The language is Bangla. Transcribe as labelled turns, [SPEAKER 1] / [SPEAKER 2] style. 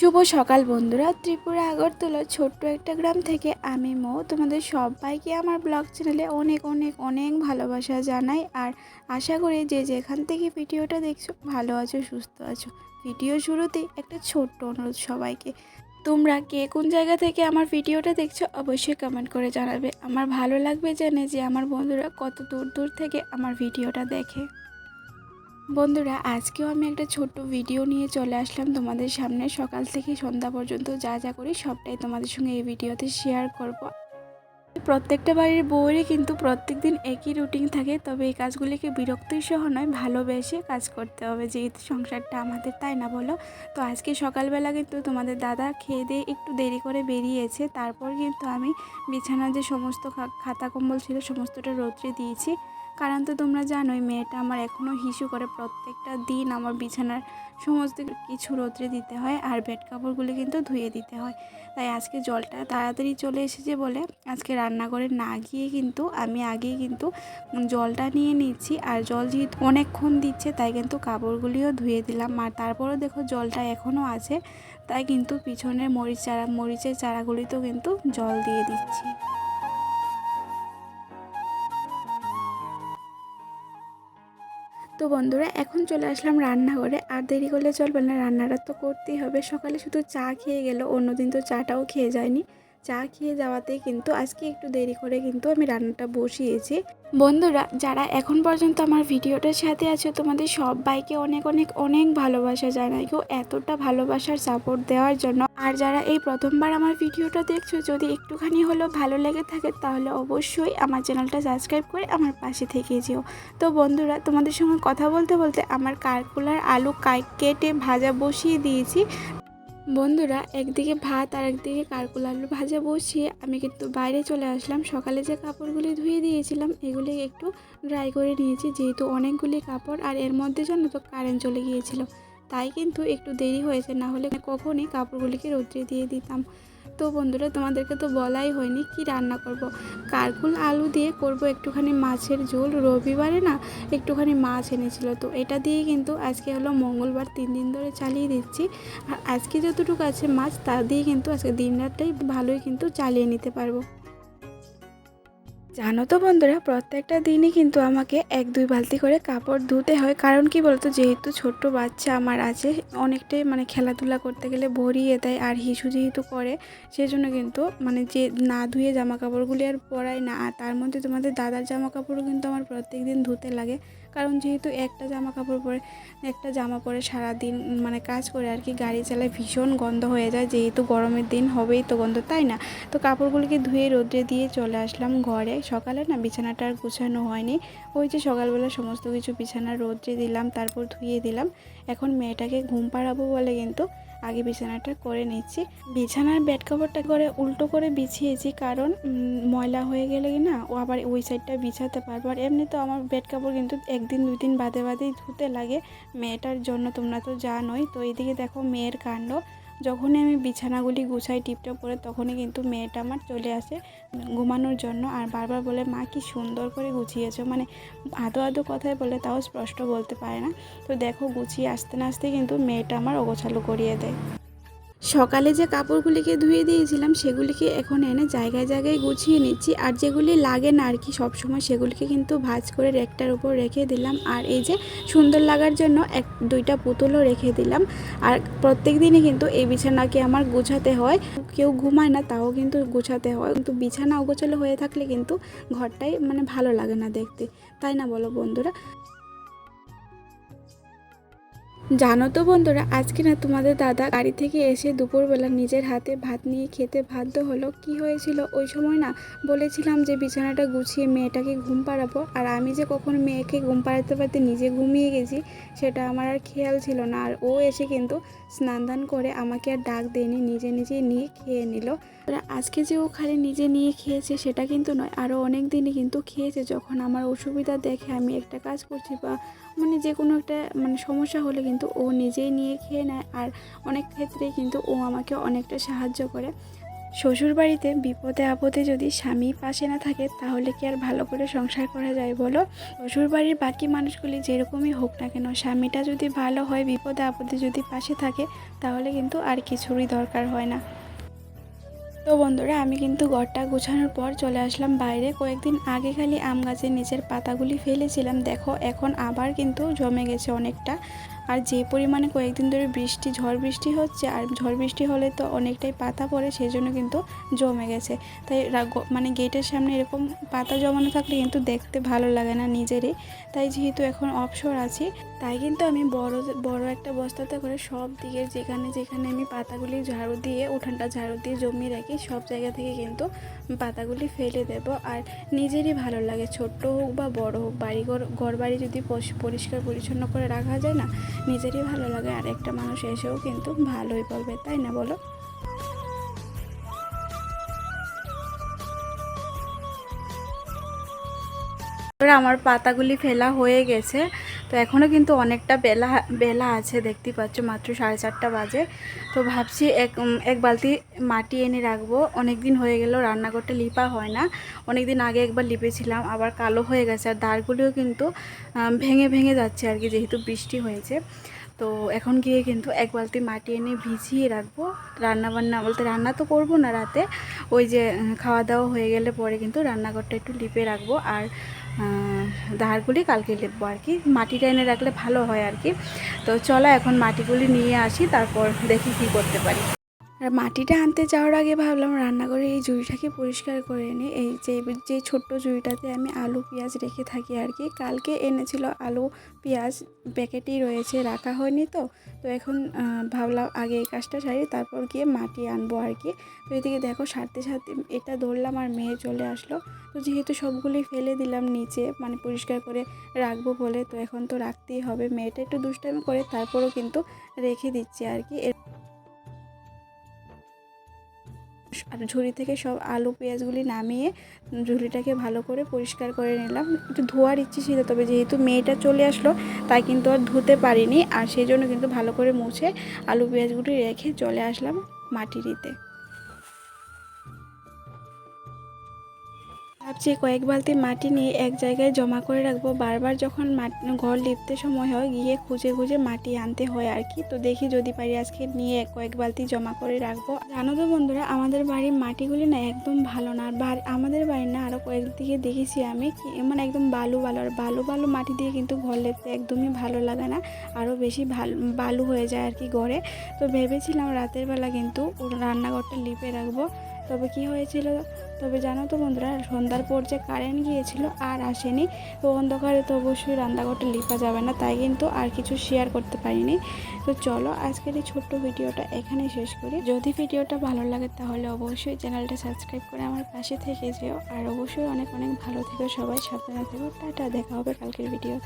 [SPEAKER 1] শুভ সকাল বন্ধুরা। ত্রিপুরা, আগরতলা, ছোট্ট একটা গ্রাম থেকে আমি মো। তোমাদের সবাইকে আমার ব্লগ চ্যানেলে অনেক অনেক অনেক ভালোবাসা জানাই। আর আশা করি যে যেখান থেকে ভিডিওটা দেখছ, ভালো আছো, সুস্থ আছো। ভিডিও শুরুতেই একটা ছোট্ট অনুরোধ সবাইকে। তোমরা কে কোন জায়গা থেকে আমার ভিডিওটা দেখছ, অবশ্যই কমেন্ট করে জানাবে। আমার ভালো লাগবে জেনে যে আমার বন্ধুরা কত দূর দূর থেকে আমার ভিডিওটা দেখে। বন্ধুরা, আজকেও আমি একটা ছোট্ট ভিডিও নিয়ে চলে আসলাম। তোমাদের সামনে সকাল থেকে সন্ধ্যা পর্যন্ত যা যা করি সবটাই তোমাদের সঙ্গে এই ভিডিওতে শেয়ার করব। প্রত্যেকটা বাড়ির বউয়েরই কিন্তু প্রত্যেক দিন একই রুটিন থাকে, তবে এই কাজগুলিকে বিরক্তির সহ নয়, ভালোবেসে কাজ করতে হবে। যেহেতু সংসারটা আমাদের, তাই না বলো? তো আজকে সকালবেলা কিন্তু তোমাদের দাদা খেয়ে দিয়ে একটু দেরি করে বেরিয়েছে। তারপর কিন্তু আমি বিছানার যে সমস্ত খাতা কম্বল ছিল, সমস্তটা রৌদ্রে দিয়েছি। কারণ তো তোমরা জানোই, মেয়েটা আমার এখনও হিসু করে প্রত্যেকটা দিন আমার বিছানার সমস্ত কিছু রোদ্রে দিতে হয় আর বেড কাপড়গুলো কিন্তু ধুয়ে দিতে হয়। তাই আজকে জলটা তাড়াতাড়ি চলে এসেছে বলে আজকে রান্নাঘরে না গিয়ে কিন্তু আমি আগেই কিন্তু জলটা নিয়ে নিচ্ছি আর জল যেহেতু অনেকক্ষণ দিচ্ছে তাই কিন্তু কাপড়গুলিও ধুয়ে দিলাম। আর তারপরেও দেখো জলটা এখনও আছে, তাই কিন্তু পিছনের মরিচ চারা, মরিচের চারাগুলিতেও কিন্তু জল দিয়ে দিচ্ছি। তো বন্ধুরা, এখন চলে আসলাম রান্নাঘরে। আর দেরি করলে চলবে না, রান্নাটা তো করতেই হবে। সকালে শুধু চা খেয়ে গেল, অন্যদিন তো চাটাও খেয়ে যায়নি। চা খেয়ে যাওয়াতে কিন্তু আজকে একটু দেরি করে কিন্তু আমি রান্নাটা বসিয়েছি। বন্ধুরা, যারা এখন পর্যন্ত আমার ভিডিওটার সাথে আছে, তোমাদের সবাইকে অনেক অনেক অনেক ভালোবাসা জানাই কেউ এতটা ভালোবাসার সাপোর্ট দেওয়ার জন্য। আর যারা এই প্রথমবার আমার ভিডিওটা দেখছ, যদি একটুখানি হলেও ভালো লেগে থাকে, তাহলে অবশ্যই আমার চ্যানেলটা সাবস্ক্রাইব করে আমার পাশে থেকে যেও। তো বন্ধুরা, তোমাদের সঙ্গে কথা বলতে বলতে আমার কারকুলার আলু কাই কেটে ভাজা বসিয়ে দিয়েছি। বন্ধুরা, একদিকে ভাত আর একদিকে কারকুল আলু ভাজা বসিয়ে আমি কিন্তু বাইরে চলে আসলাম। সকালে যে কাপড়গুলি ধুয়ে দিয়েছিলাম, এগুলি একটু ড্রাই করে নিয়েছি, যেহেতু অনেকগুলি কাপড় আর এর মধ্যে জন্য তো কারেন্ট চলে গিয়েছিল। তাই কিন্তু একটু দেরি হয়েছে, না হলে কখনই কাপড়গুলিকে রোদ্রে দিয়ে দিতাম। তো বন্ধুরা, তোমাদেরকে তো বলাই হয়নি কি রান্না করব। কারকুল আলু দিয়ে করব একটুখানি মাছের ঝোল। রবিবারে না একটুখানি মাছ এনেছিল। তো এটা দিয়ে কিন্তু আজকে হলো মঙ্গলবার তিন দিন ধরে চালিয়ে দিচ্ছি। আর আজকে যতটুকু আছে মাছ, তা দিয়ে কিন্তু আজকে দিন রাতটাই ভালোই কিন্তু চালিয়ে নিতে পারব। জানো তো বন্ধুরা, প্রত্যেকটা দিনই কিন্তু আমাকে এক দুই বালতি করে কাপড় ধুতে হয়। কারণ কি বলতো, যেহেতু ছোট্ট বাচ্চা আমার আছে, অনেকটাই মানে খেলাধুলা করতে গেলে ভরিয়ে দেয় আর হিসু যেহেতু করে সেই জন্য কিন্তু মানে যে না ধুয়ে জামা কাপড়গুলি আর পরাই না, আর তার মধ্যে তোমাদের দাদার জামা কাপড়ও কিন্তু আমার প্রত্যেক দিন ধুতে লাগে। কারণ যেহেতু একটা জামা কাপড় পরে, একটা জামা পরে সারাদিন মানে কাজ করে আর কি গাড়ি চালায় ভীষণ গন্ধ হয়ে যায়। যেহেতু গরমের দিন হবেই তো গন্ধ, তাই না? তো কাপড়গুলিকে ধুয়ে রোদ্রে দিয়ে চলে আসলাম ঘরে। সকালে না বিছানাটা আর গুছানো হয়নি। ওই যে সকালবেলা সমস্ত কিছু বিছানা রোদ্রে দিলাম, তারপর ধুয়ে দিলাম। এখন মেয়েটাকে ঘুম পাড়াবো বলে কিন্তু আগে বিছানাটা করে নিচ্ছি। বিছানার বেড কভারটা করে উল্টো করে বিছিয়েছি কারণ ময়লা হয়ে গেলে না, ও আবার ওই সাইডটা বিছাতে পারব। আর এমনি তো আমার বেড কাপড় কিন্তু একদিন দুই দিন বাদে বাদেই ধুতে লাগে। মেয়েটার জন্য তোমরা তো জানোই, তো এদিকে দেখো মেয়ের কাণ্ড। যখনই আমি বিছানাগুলি গুছাই টিপটপ করে তখনই কিন্তু মেয়েটা আমার চলে আসে ঘুমানোর জন্য আর বারবার বলে, মা, কি সুন্দর করে গুছিয়েছো। মানে আদো আদো কথায় বলে তাও স্পষ্ট বলতে পারে না। তো দেখো, গুছিয়ে আসতে না আসতে কিন্তু মেয়েটা আমার অগোছালো করিয়ে দেয়। সকালে যে কাপড়গুলিকে ধুয়ে দিয়েছিলাম, সেগুলিকে এখন এনে জায়গায় জায়গায় গুছিয়ে নিচ্ছি। আর যেগুলি লাগে না আর কি, সবসময় সেগুলিকে কিন্তু ভাজ করে রেকটার উপর রেখে দিলাম। আর এই যে সুন্দর লাগার জন্য এক, দুইটা পুতুলও রেখে দিলাম। আর প্রত্যেক দিনই কিন্তু এই বিছানাকে আমার গুছাতে হয়। কেউ ঘুমায় না, তাও কিন্তু গুছাতে হয়। কিন্তু বিছানা অগোছালো হয়ে থাকলে কিন্তু ঘরটাই মানে ভালো লাগে না দেখতে। তাই না বলো বন্ধুরা? জানো তো বন্ধুরা, আজকে না তোমাদের দাদা গাড়ি থেকে এসে দুপুরবেলা নিজের হাতে ভাত নিয়ে খেতে বাধ্য হলো। কি হয়েছিল? ওই সময় না বলেছিলাম যে বিছানাটা গুছিয়ে মেয়েটাকে ঘুম পাড়াবো, আর আমি যে কখন মেয়েকে ঘুম পাড়াতে পারতে নিজে ঘুমিয়ে গেছি, সেটা আমার আর খেয়াল ছিল না। আর ও এসে কিন্তু স্নান দান করে আমাকে আর ডাক দেয়নি, নিজে নিজে নিয়ে খেয়ে নিল। আজকে যে ও খালি নিজে নিয়ে খেয়েছে সেটা কিন্তু নয় আরও অনেক দিনই কিন্তু খেয়েছে। যখন আমার অসুবিধা দেখে আমি একটা কাজ করছি বা মানে যে কোনো একটা মানে সমস্যা হলে কিন্তু ও নিজেই নিয়ে খেয়ে নেয়। আর অনেক ক্ষেত্রে কিন্তু ও আমাকে অনেকটা সাহায্য করে। শ্বশুর বাড়িতে বিপদে আপদে যদি স্বামী পাশে না থাকে, তাহলে কি আর ভালো করে সংসার করা যায় বলো? শ্বশুর বাড়ির বাকি মানুষগুলি যেরকমই হোক না কেন, স্বামীটা যদি ভালো হয়, বিপদে আপদে যদি পাশে থাকে, তাহলে কিন্তু আর কিছুরই দরকার হয় না। তো বন্ধুরা, আমি কিন্তু ঘরটা গোছানোর পর চলে আসলাম বাইরে। কয়েকদিন আগে খালি আম গাছের নিচের পাতাগুলি ফেলেছিলাম। দেখো, এখন আবার কিন্তু জমে গেছে অনেকটা। আর যে পরিমাণে কয়েকদিন ধরে বৃষ্টি, ঝড় বৃষ্টি হচ্ছে, আর ঝড় বৃষ্টি হলে তো অনেকটাই পাতা পড়ে সেই জন্য কিন্তু জমে গেছে। তাই মানে গেটের সামনে এরকম পাতা জমানো থাকলে কিন্তু দেখতে ভালো লাগে না নিজেরই। তাই যেহেতু এখন অবসর আছি, তাই কিন্তু আমি বড় বড় একটা বস্তাতে করে সব দিকে যেখানে যেখানে আমি পাতাগুলি ঝাড়ু দিয়ে, উঠানটা ঝাড়ু দিয়ে জমিয়ে রাখি, সব জায়গা থেকে কিন্তু পাতাগুলি ফেলে দেব। আর নিজেরই ভালো লাগে, ছোট্ট হোক বা বড় হোক, বাড়িঘর ঘর বাড়ি যদি পরিষ্কার পরিচ্ছন্ন করে রাখা যায় না নিজেরই ভালো লাগে আর একটা মানুষ এসেও কিন্তু ভালোই বলবে, তাই না বলো? আমার পাতাগুলি ফেলা হয়ে গেছে। তো এখনও কিন্তু অনেকটা বেলা বেলা আছে দেখতে পাচ্ছ, মাত্র সাড়ে চারটা বাজে। তো ভাবছি এক এক বালতি মাটি এনে রাখব। অনেক দিন হয়ে গেল, রান্নাঘরটা লিপা হয় না। অনেক দিন আগে একবার লিপেছিলাম, আবার কালো হয়ে গেছে। আর দাঁড়গুলিও কিন্তু ভেঙে ভেঙে যাচ্ছে আর কি, যেহেতু বৃষ্টি হয়েছে। তো এখন গিয়ে কিন্তু এক বালতি মাটি এনে ভিজিয়ে রাখব। রান্না বান্না বলতে রান্না তো করব না রাতে। ওই যে খাওয়া দাওয়া হয়ে গেলে পরে কিন্তু রান্নাঘরটা একটু লিপে রাখব। আর ধারগুলি কালকে লিপবো আর কি। মাটিটা এনে রাখলে ভালো হয় আর কি। তো চলো এখন মাটিগুলি নিয়ে আসি, তারপর দেখি কি করতে পারি। আর মাটিটা আনতে যাওয়ার আগে ভাবলাম রান্নাঘরে এই জুইটাকে পরিষ্কার করে নিই। এই যে যে ছোট্ট জুইটাতে আমি আলু, পেঁয়াজ রেখে থাকি আর কি। কালকে এনেছিল আলু, পেঁয়াজ প্যাকেটেই রয়েছে, রাখা হয়নি তো। তো এখন ভাবলাম আগে এই কাজটা সারি, তারপর গিয়ে মাটি আনব আর কি। তো এদিকে দেখো সারতে সারতে এটা ধরলাম আর মেয়ে চলে আসলো। তো যেহেতু সবগুলি ফেলে দিলাম নিচে মানে পরিষ্কার করে রাখব বলে, তো এখন তো রাখতেই হবে। মেয়েটা একটু দুষ্টামি করে, তারপরও কিন্তু রেখে দিচ্ছি আর কি। ঝুড়ি থেকে সব আলু, পেঁয়াজগুলি নামিয়ে ঝুড়িটাকে ভালো করে পরিষ্কার করে নিলাম। একটু ধোয়ার ইচ্ছে ছিল, তবে যেহেতু মেয়েটা চলে আসলো, তাই কিন্তু আর ধুতে পারিনি। আর সেই জন্য কিন্তু ভালো করে মুছে আলু, পেঁয়াজগুলি রেখে চলে আসলাম মাটি ভাবছি কয়েক বালতি মাটি নিয়ে এক জায়গায় জমা করে রাখব। বারবার যখন ঘর লিপতে সময় হয়, গিয়ে খুঁজে খুঁজে মাটি আনতে হয় আর কি। তো দেখি যদি পারি আজকে নিয়ে কয়েক বালতি জমা করে রাখব। জানো তো বন্ধুরা, আমাদের বাড়ির মাটিগুলি না একদম ভালো না। আর আমাদের বাড়ি না আরও কয়েকদিকে দেখেছি আমি মানে একদম বালু বালু। আর বালু বালু মাটি দিয়ে কিন্তু ঘর লিপতে একদমই ভালো লাগে না। আরও বেশি ভালো বালু হয়ে যায় আর কি ঘরে। তো ভেবেছিলাম রাতের বেলা কিন্তু রান্নাঘরটা লিপে রাখব। তবে কি হয়েছিল? তবে জানো তো বন্ধুরা, সন্ধ্যার পর যে কারেন্ট গিয়েছিল আর আসেনি, তো অন্ধকারে তো অবশ্যই রান্নাঘরটা লিপা যাবে না, তাই কিন্তু আর কিছু শেয়ার করতে পারিনি। তো চলো আজকের এই ছোট্ট ভিডিওটা এখানে শেষ করি। যদি ভিডিওটা ভালো লাগে তাহলে অবশ্যই চ্যানেলটা সাবস্ক্রাইব করে আমার পাশে থেকে যেও। আর অবশ্যই অনেক অনেক ভালো থেকো সবাই, সাবধানে থেকো। টাটা, দেখা হবে কালকের ভিডিও